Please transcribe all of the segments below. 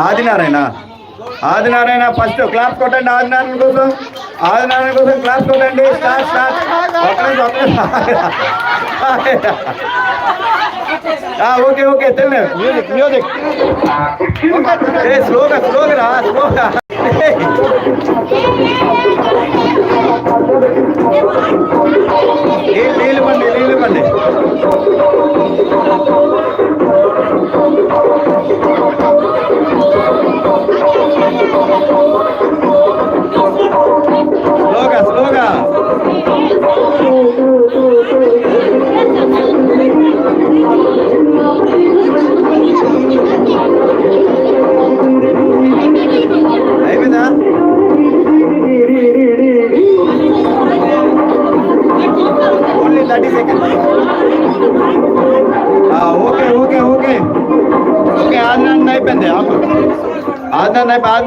Adinarayana. Adinarayana first class కొట్టండి ఆదినారాయణ కోసం. ఆదినారాయణ కోసం క్లాస్ కొట్టండి. నిమిషం. ఆ, ఓకే ఓకే తెలియ మ్యూజిక్ మ్యూజిక్ ఏ స్లోగా స్లోగా రా స్లోగా నీళ్ళు పండి నీళ్ళు పండి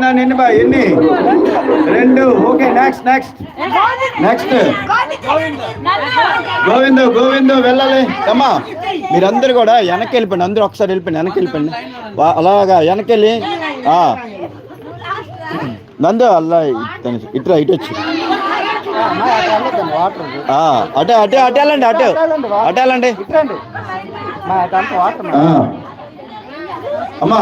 ఆదినాన్ని ఎన్ని బా ఎన్ని? రెండు. Okay next next next Govindu Govindu వెళ్ళాలి. అమ్మా మీరందరూ కూడా వెనక్కి వెళ్ళిపోండి అందరూ ఒకసారి వెళ్ళిపోండి వెనక్కి వెళ్ళిపోండి అలాగా వెనక్కి వెళ్ళి. నందు అలా ఇటు- ఇటు వచ్చి. అటే అటే అటే వెళ్ళండి అటు. అటే వెళ్ళండి. అమ్మా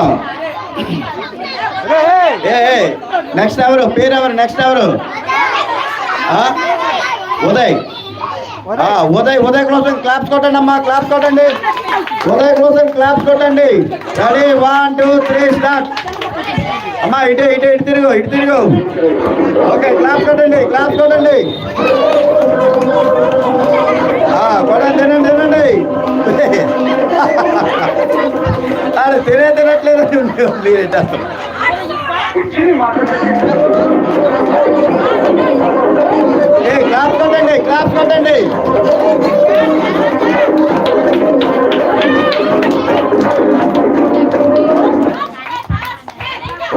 నెక్స్ట్ ఎవరు? పేరు ఎవరు? నెక్స్ట్ ఎవరు? ఉదయ్. ఉదయ్ ఉదయ్ క్లోజన్ క్లాప్స్ కొట్టండి అమ్మా క్లాప్స్ కొట్టండి. ఉదయ్ క్లోజన్ క్లాప్స్ కొట్టండి. Ready one two three start అమ్మా ఇటు ఇటు ఇటు తిరుగు ఇటు తిరుగు. ఓకే క్లాప్స్ కొట్టండి క్లాప్స్ కొట్టండి. కొట్టండి తినండి తినండి. అరే తినే తినట్లేదు మీరేట ఏ క్లాప్ కొట్టండి క్లాప్ కొట్టండి.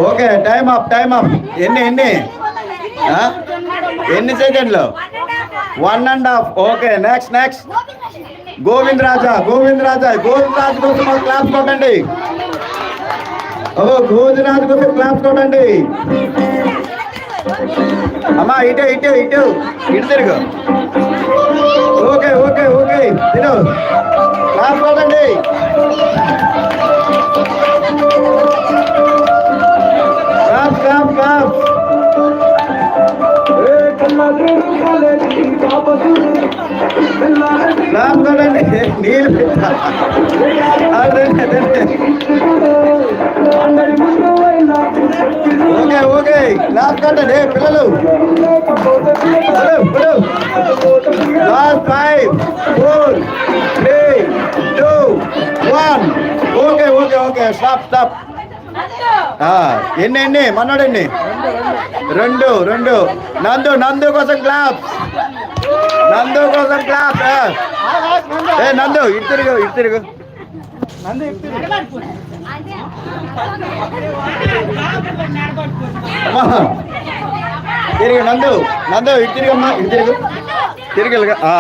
Okay time up time up ఎన్ని ఎన్ని? ఎన్ని సెకండ్లు one and half okay next next Govind Raja Govind Raja Govind Raju కోసం ఒక క్లాప్స్ కొట్టండి. ఓ గోవింద్ రాజు కోసం క్లాప్స్ కొట్టండి. అమ్మా ఇటు ఇటు ఇటు ఇటు తిరుగు. ఓకే ఓకే ఓకే తిను. క్లాప్స్ కొట్టండి. క్లాప్ క్లాప్ క్లాప్ క్లాప్ కొట్టండి నీళ్ళు పెట్టా అదండి అదండి ఓకే ఓకే క్లాప్ కట్టండి ఏ పిల్లలు last five four three two one okay okay okay stop stop ఎన్ని ఎన్ని? మనోడండి రెండు రెండు. నందు నందు కోసం క్లాప్ నందు కోసం క్లాప్ ఏ నందు ఇటు తిరుగు ఇటు తిరుగు. అమ్మా. తిరిగి నందు. నందు ఇటు తిరిగమ్మా ఇటు తిరుగు. తిరిగి ఆ.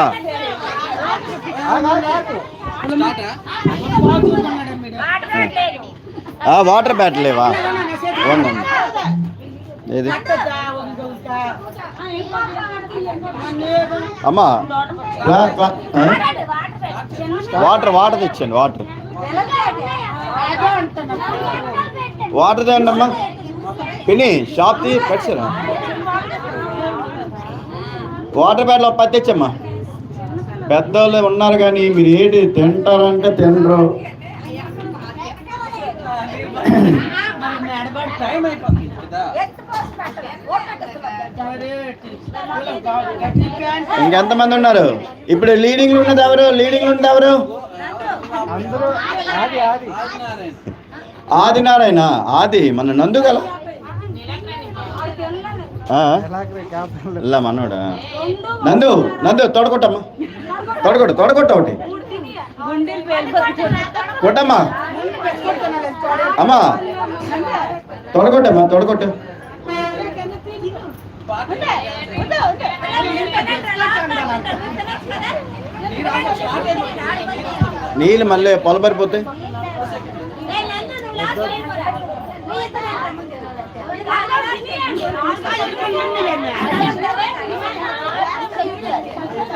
వాటర్ బ్యాటిల్ లేవా ఉండండి ఏది? అమ్మా? వాటర్ వాటర్ తెచ్చండి వాటర్ వాటర్ తేండి అమ్మా. పిన్ని షాప్ తీ పెట్టారా వాటర్ బ్యాటిల్ ఒక పది తెచ్చమ్మా. పెద్దోళ్ళు ఉన్నారు కానీ మీరు ఏంటి తింటారంటే తినరు. ఇంకెంతమంది ఉన్నారు? ఇప్పుడు లీడింగ్ ఉన్నది ఎవరు? లీడింగ్ ఉన్నది ఎవరు? ఆది నారాయణ ఆది. మన నందు గల మనోడా? నందు నందు తోడగొట్టమ్మా తోడగొట్టు తొడగొట్ట ఒకటి. కొట్టమ్మా. అమ్మా. తొడగొట్టమ్మా తొడగొట్టు. నీళ్ళు మళ్ళీ పొలబరిపోతాయి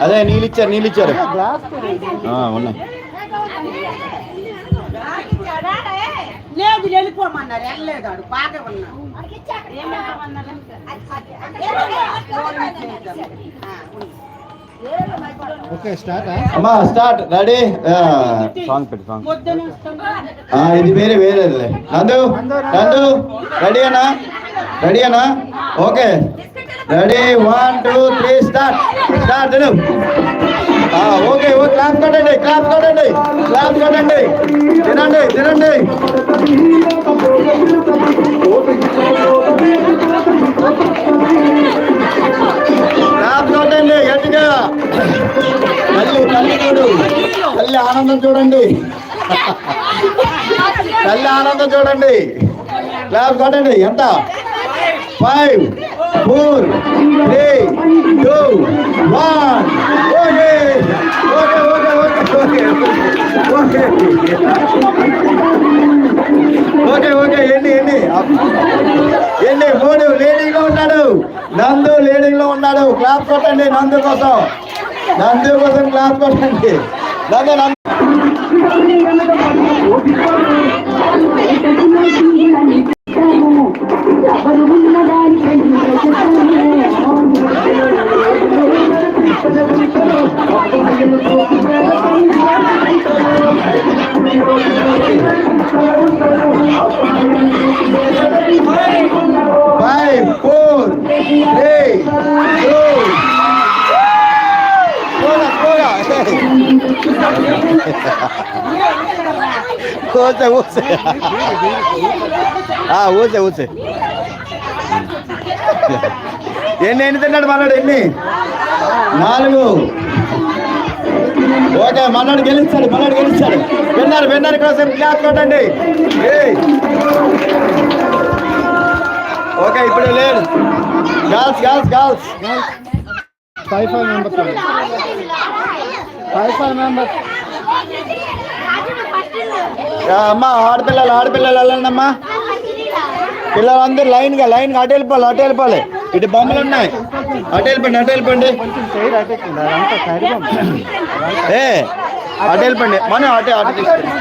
అదే నీళ్ళు ఇచ్చారు నీళ్ళు ఇచ్చారు. ఉన్నాయి. లేదు వెళ్ళిపోమన్నారు. వెళ్ళలేదు బాగా ఉన్నాడు. Okay start? అమ్మా స్టార్ట్ రెడీ? సాంగ్ పెట్టి సాంగ్ పొద్దున వస్తుందా? ఆ, ఇది వేరే వేరేదిలే. నందు నందు రెడీ అన్నా? రెడీ అన్నా? Okay. Ready one two three start. Start okay okay clap కొట్టండి క్లాప్ కొట్టండి క్లాప్ కొట్టండి. తినండి తినండి క్లాప్ కొట్టండి గట్టిగా. తల్లి తల్లి చూడు. తల్లి ఆనందం చూడండి. తల్లి ఆనందం చూడండి. క్లాప్ కొట్టండి ఎంత? Five four three two one. Okay okay okay okay okay okay ఏంటి ఏంటి ఏంటి మూడు లీడింగ్లో ఉన్నాడు నందు లీడింగ్లో ఉన్నాడు క్లాప్ కొట్టండి నందు కోసం నందు కోసం క్లాప్ కొట్టండి నందు నందు ఉన్నదా ఊసే ఊసే ఆ, ఊసే ఊసే ఎన్ని ఎన్ని తిన్నాడు మన్నాడు ఎన్ని నాలుగు ఓకే మన్నాడు గెలుస్తాడు మన్నాడు గెలుస్తాడు విన్నారు విన్నారు కోసం క్లాప్ కొట్టండి ఓకే ఇప్పుడు లేదు girls girls girls five five members five five members అమ్మా ఆడపిల్లలు ఆడపిల్లలు వెళ్ళండమ్మా. పిల్లలందరూ లైన్గా లైన్గా అటు వెళ్ళిపోవాలి అటు వెళ్ళిపోవాలి. ఇటు బొమ్మలు ఉన్నాయి. అటు వెళ్ళిపోండి అటు వెళ్ళిపోండి. ఏ అటు వెళ్ళిపోండి. మనం అటే అటు తీసుకెళ్ళి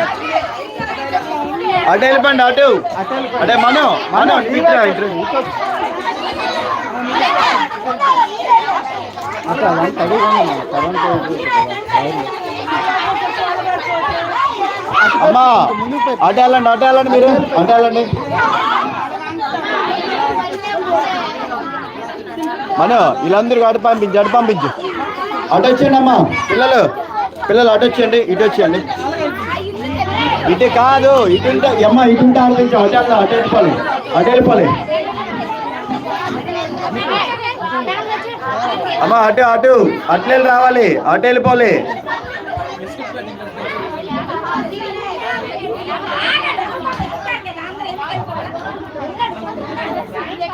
అటు వెళ్ళిపోండి అటు. అటే మనం మనం అట్లా అమ్మా అటు వెళ్ళండి అటు వెళ్ళండి మీరు. అటు వెళ్ళండి. మనం వీళ్ళందరూ అటు పంపించు అటు పంపించు. అటు వచ్చేయండి అమ్మా. పిల్లలు పిల్లలు అటు వచ్చేయండి ఇటు వచ్చేయండి. ఇటు కాదు ఇటు అమ్మా ఇటు ఉంటే ఆలోచించు అటు వెళ్ళాలి అటు వెళ్ళిపోవాలి. అటు వెళ్ళిపోవాలి. అమ్మా అటు అటు అటు వెళ్ళి రావాలి అటు వెళ్ళిపోవాలి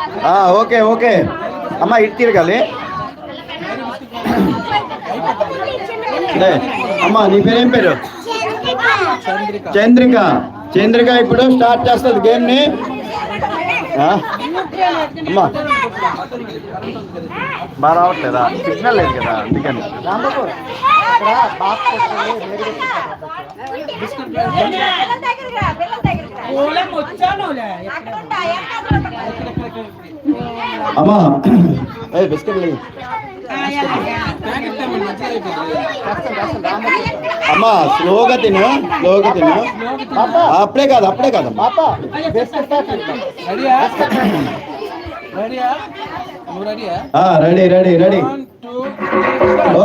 ఆ, ఓకే ఓకే. అమ్మ ఇటు తిరగాలి. అమ్మ నీ పేరేం పేరు? చంద్రిక. చంద్రిక. ఇప్పుడు స్టార్ట్ చేస్తుంది గేమ్ని. ఆ? అమ్మా. బాగా రావట్లేదా? సిగ్నల్ లేదు కదా అందుకని. రాంబాబు అమ్మా. ఏ బిస్కెట్ లేదు అమ్మా స్లోగా తిను స్లోగా తిను. అప్పుడే కాదు అప్పుడే కాదు. పాప ready ready ready.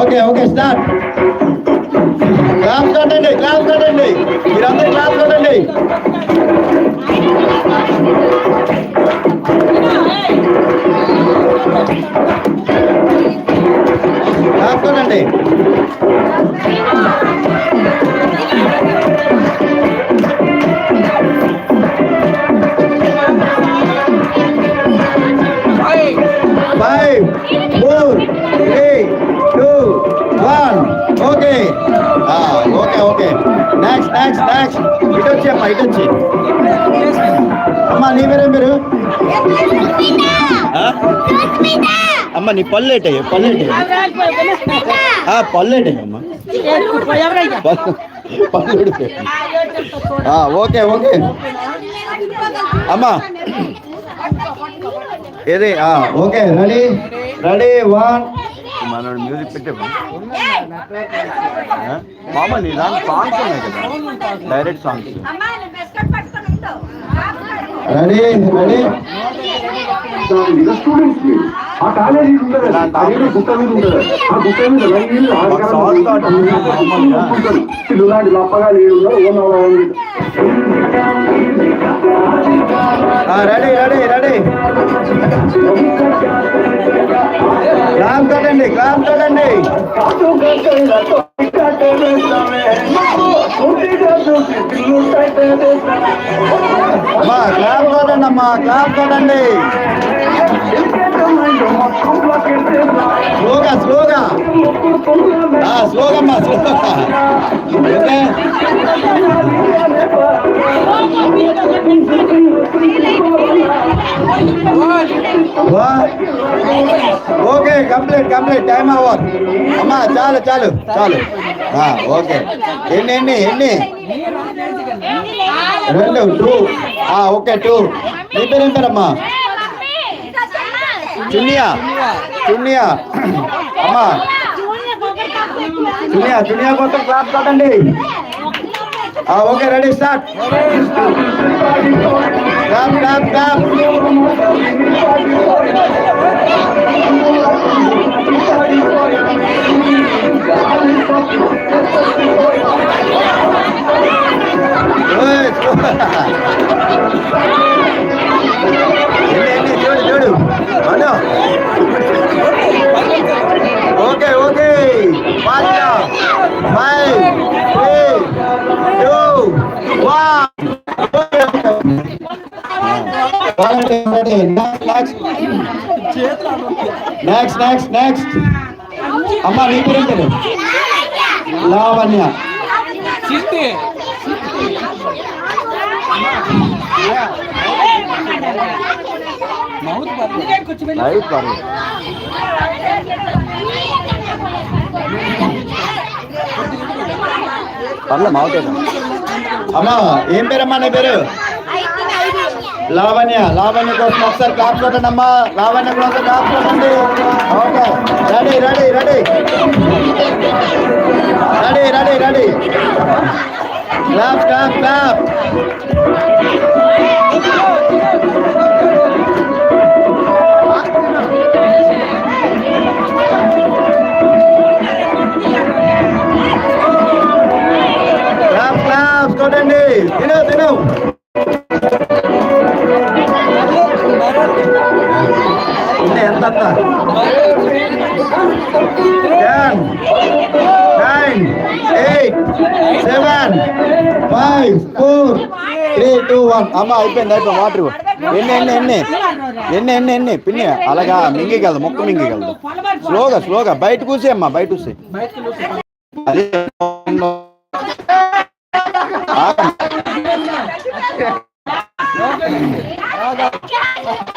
Okay okay start. Clap కొట్టండి క్లాప్ కొట్టండి. మీరందరూ క్లాప్ కొట్టండి. అమ్మ నీ పళ్ళు ఏటయ్యా పళ్ళు ఏటయ్యా ఆ, పళ్ళు ఏటయ్యమ్మా పళ్ళు పళ్ళు ఊడిపోయాయి. ఆ, ఓకే ఓకే అమ్మా ఏది ఆ, ఓకే రెడీ రెడీ వన్ మనోడు మ్యూజిక్ పెట్టే మామ నీ దాని సాంగ్స్ ఉన్నాయి కదా డైరెక్ట్ సాంగ్స్ రెడీ రెడీ స్టూడెంట్స్కి. ఆ కాలేజీ ఉండదు అదేదో గుట్ట మీద ఉండదు ఆ గుట్ట మీద లైన్ ఇలాంటి లప్పగా లేడు రెడీ రెడీ రెడీ. క్లాప్ కట్టండి క్లాప్ కట్టండి. అమ్మా క్లాప్ కొట్టండి అమ్మా క్లాప్ కొట్టండి. స్లోగా స్లోగా. ఆ, స్లోగా స్లోగా. ఓకే వా- okay complete complete. Time over అమ్మా చాలు చాలు చాలు. ఓకే. ఎన్ని ఎన్ని ఎన్ని? రెండు టూ ఓకే టూ నీ పేరు పేరమ్మా చున్నియా చున్నియా అమ్మా చున్నియా చున్నియా కోసం క్లాప్ కొట్టండి ఆ, okay ready start clap clap clap ఓయ్, నెక్స్ట్ నెక్స్ట్ నెక్స్ట్ అమ్మ నీ పేరు పేరు లావణ్య. చిట్టి మౌత్ పర్లేదు లైవ్ పర్లేదు పర్లే మావుతుంది అమ్మా ఏం పేరమ్మా నీ పేరు? లావణ్య లావణ్య కోసం ఒకసారి క్లాప్ కొట్టండి అమ్మా. లావణ్య కోసం క్లాప్ కొట్టండి. Okay ready ready ready. Ready ready ready. Clap clap clap అమ్మ అయిపోయింది అయిపోయింది వాటర్ ఎన్ని ఎన్ని ఎన్ని? ఎన్ని ఎన్ని ఎన్ని? పిన్ని అలాగా మింగిగలదు మొక్క మింగిగలదు. స్లోగా స్లోగా బయట కూసే అమ్మా బయట కూసే అదే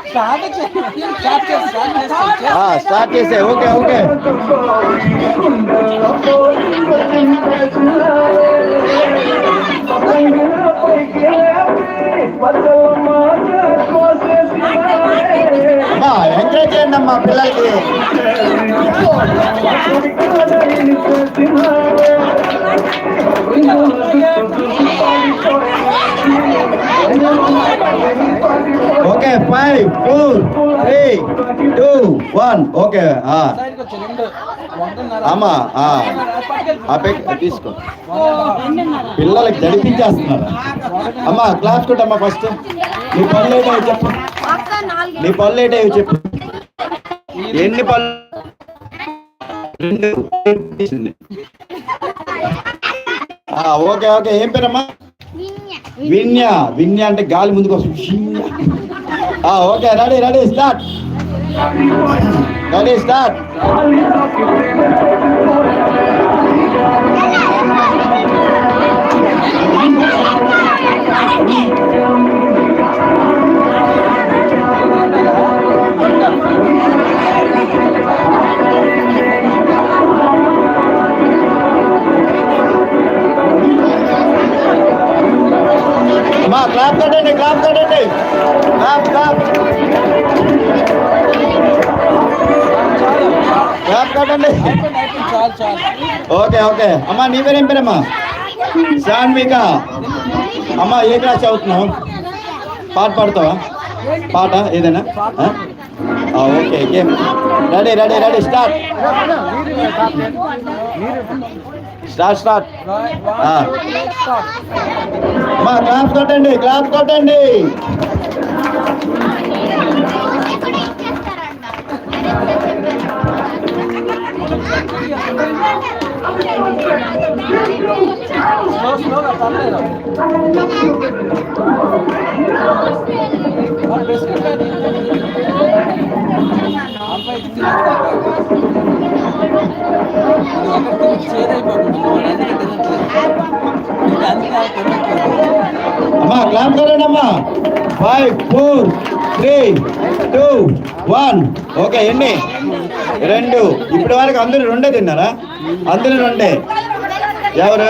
స్టార్ట్ స్టార్ట్ చేసే ఓకే ఓకే. ఎంకరేజ్ చేయండి అమ్మా పిల్లలకి okay five four three two one okay అమ్మా ఆ. పట్టుకెళ్ళి తీసుకో. పిల్లలకి జడిపించేస్తున్నారు అమ్మా క్లాస్ కొట్టమ్మా ఫస్ట్. నీ పళ్ళు ఏంటో చెప్పు. నీ పళ్ళు ఏంటో చెప్పు. ఎన్ని పళ్ళు రెండు. Okay okay. ఏం పేరమ్మా? విన్య. విన్య అంటే గాలి ముందుకు వస్తుంది. Okay ready ready start. Ready start. Clap కట్టండి క్లాప్ కట్టండి క్లాప్ క్లాప్ క్లాప్ కట్టండి ఓకే ఓకే అమ్మా నీ పేరేం పేరమ్మా? శాన్విక. అమ్మా ఏ క్లాస్ చదువుతున్నావు? పాట పాడతావా? పాట ఏదైనా? Okay game ready ready ready start start start ఆ. అమ్మా క్లాప్ కొట్టండి క్లాప్ కొట్టండి. స్లో స్లోగా పర్లేదు క్లాప్ అమ్మా five four three two one okay ఎన్ని? రెండు. ఇప్పటి వరకు అందరూ రెండే తిన్నారా? అందరూ రెండే. ఎవరు?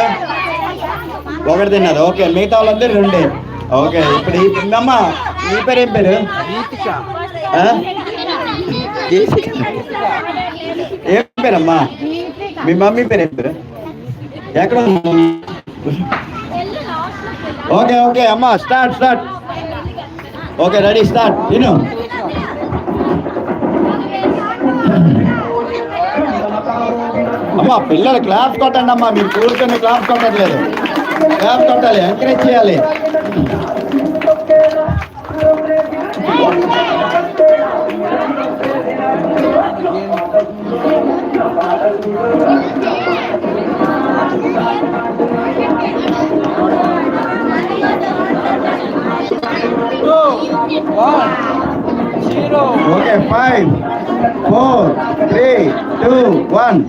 ఒకటి తిన్నారు. ఓకే మిగతా వాళ్ళందరూ రెండే. ఓకే ఇప్పుడు అమ్మ ఈ పేరు ఏం పేరు? ఏం పేరమ్మా? మీ మమ్మీ పేరు ఏం పేరు? ఎక్కడ? ఓకే ఓకే అమ్మా start start okay ready start తిను అమ్మా పిల్లలు క్లాప్ కొట్టండి అమ్మా మీరు కూర్చొని క్లాప్ కొట్టట్లేదు. క్లాప్ కొట్టాలి ఎంకరేజ్ చేయాలి. Two okay five four three two one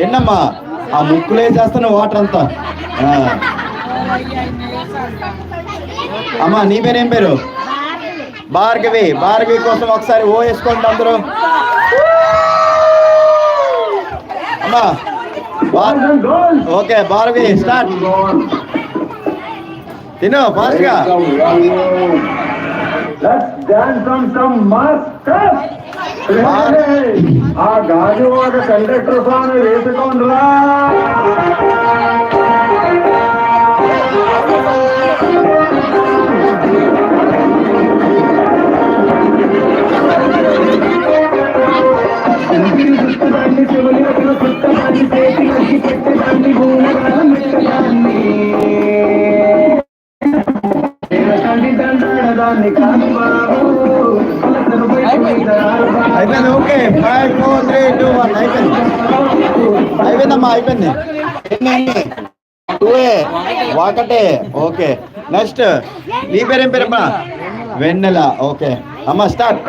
ఎన్నమ్మా? ఆ ముక్కులు వేసేస్తున్న వాటర్ అంతా. అమ్మా నీ పేరు ఏం పేరు? భార్గవి. భార్గవి కోసం ఒకసారి ఓ వేసుకోండి అందరూ. అమ్మా ఓకే భార్గవి స్టార్ట్ తిను ఫాస్ట్గా Let's dance on some master. ఆ గాజు ఒక కండక్టర్ స్వామి వేసుకోండిరా ఇంటిని చుట్టదాన్ని చెవులి ఒకరు చుట్టదాన్ని చేతి కట్టి పెట్టదాన్ని అయిపోయింది. టూఏ ఒకటే ఓకే. నెక్స్ట్ నీ పేరేం పేరమ్మా వెన్నెల. ఓకే. అమ్మా స్టార్ట్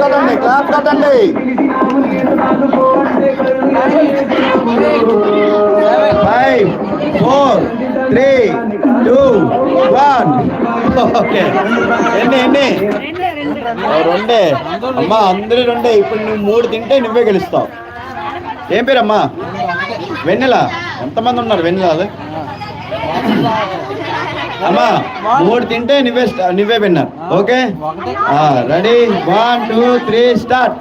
ఏ క్లాప్ కొట్టండి క్లాప్ కొట్టండి five four three two one okay ఎన్ని ఎన్ని? రెండే. అమ్మా అందరూ రెండే. ఇప్పుడు నువ్వు మూడు తింటే నువ్వే గెలుస్తావు. ఏం పేరమ్మా? వెన్నెల. ఎంతమంది ఉన్నారు వెన్నెల అమ్మా మూడు తింటే నువ్వే నువ్వే విన్నారు. Okay? Ready? One two three start.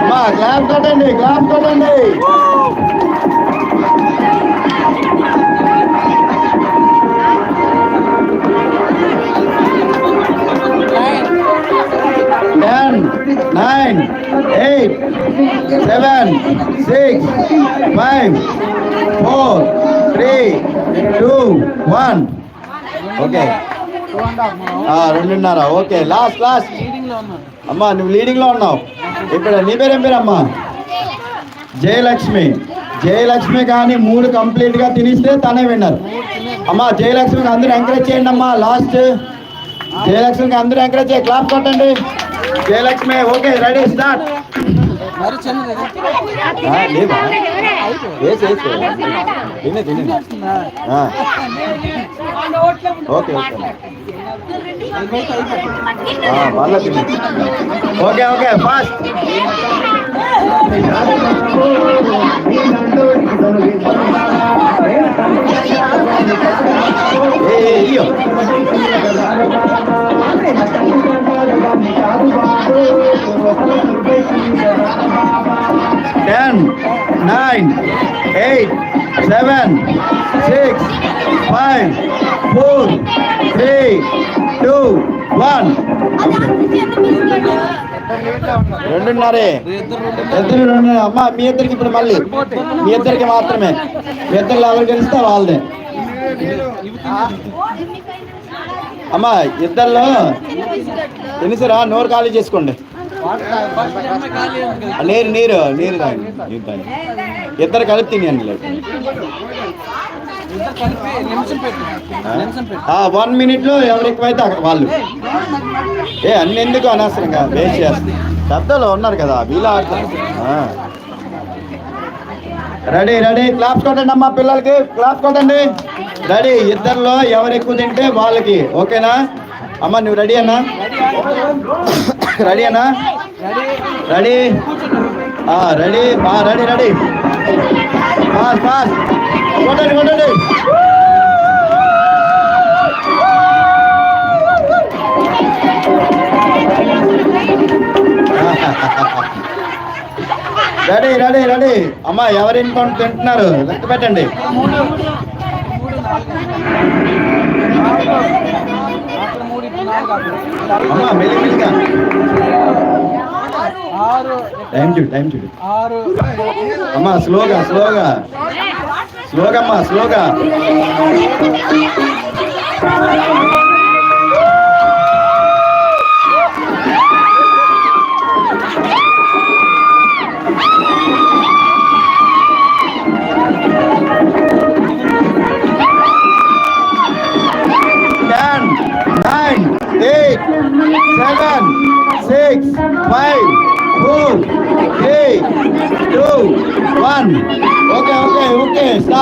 అమ్మా క్లాప్ కొట్టండి క్లాప్ కొట్టండి. Six five four three two one okay రెండున్నర. ఓకే లాస్ట్ లాస్ట్ అమ్మా నువ్వు లీడింగ్లో ఉన్నావు. ఇక్కడ నీ పేరు పేరమ్మా అమ్మా? జయలక్ష్మి. జయలక్ష్మి కానీ మూడు కంప్లీట్గా తినిస్తే తనే విన్నారు అమ్మా జయలక్ష్మికి అందరూ ఎంకరేజ్ చేయండి అమ్మా లాస్ట్ జయలక్ష్మికి అందరూ ఎంకరేజ్ చేయి. క్లాప్ కొట్టండి. జయలక్ష్మి ఓకే రెడీ స్టార్ట్ మరి చిన్నది లేదా వేసి వేసి తినే తినే ఆ, ఓకే ఓకే ఆ, బాగా తినే ఓకే ఓకే ఫాస్ట్ ఏ ఏ, ఇయ్యో ten nine eight seven six five four three two one రెండున్నారే. ఇద్దరు రెండు అమ్మా మీ ఇద్దరికి ఇప్పుడు మళ్ళీ. మీ ఇద్దరికి మాత్రమే. మీ ఇద్దరు ఎవరు గెలిస్తే వాళ్ళదే. అమ్మా ఇద్దరిలో తెలుసురా నోరు ఖాళీ చేసుకోండి. నీరు నీరు నీరు తాగండి నీరు తాగండి ఇద్దరు కలిపి తినేయండి లేదు వన్ మినిట్లో లో అక్కడ వాళ్ళు. ఏ అన్ని ఎందుకు అనవసరంగా? వేస్ట్ చేస్తారు పెద్దలు ఉన్నారు కదా వీళ్ళు ఆడతారు. Ready ready. క్లాప్స్ కొట్టండి అమ్మా పిల్లలకి. క్లాప్స్ కొట్టండి. రెడీ. ఇద్దరిలో ఎవరు ఎక్కువ తింటే వాళ్ళకి. ఓకేనా? అమ్మ నువ్వు రెడీ అన్నా? రెడీ అన్నా ready ready ready ready pass pass కొట్టండి కొట్టండి రెడీ రెడీ రెడీ అమ్మా ఎవరు ఇంకొని తింటున్నారు? లెక్క పెట్టండి. టైం చూడు టైం చూడు. అమ్మా స్లోగా స్లోగా. స్లోగా అమ్మా స్లోగా.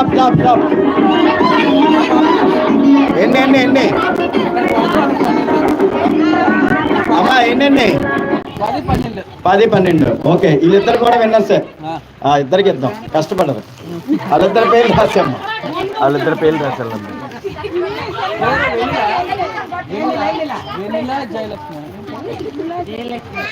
స్టాప్ స్టాప్ స్టాప్ ఎన్ని ఎన్ని ఎన్ని? అమ్మా ఎన్ని పది పన్నెండు. ఓకే వీళ్ళిద్దరు కూడా విన్నర్సే ఆ. ఆ, ఇద్దరికి ఇద్దాం. కష్టపడరు. వాళ్ళిద్దరు పేర్లు రాసామ్మా. వాళ్ళిద్దరు పేర్లు రాశారు జయలక్ష్మి.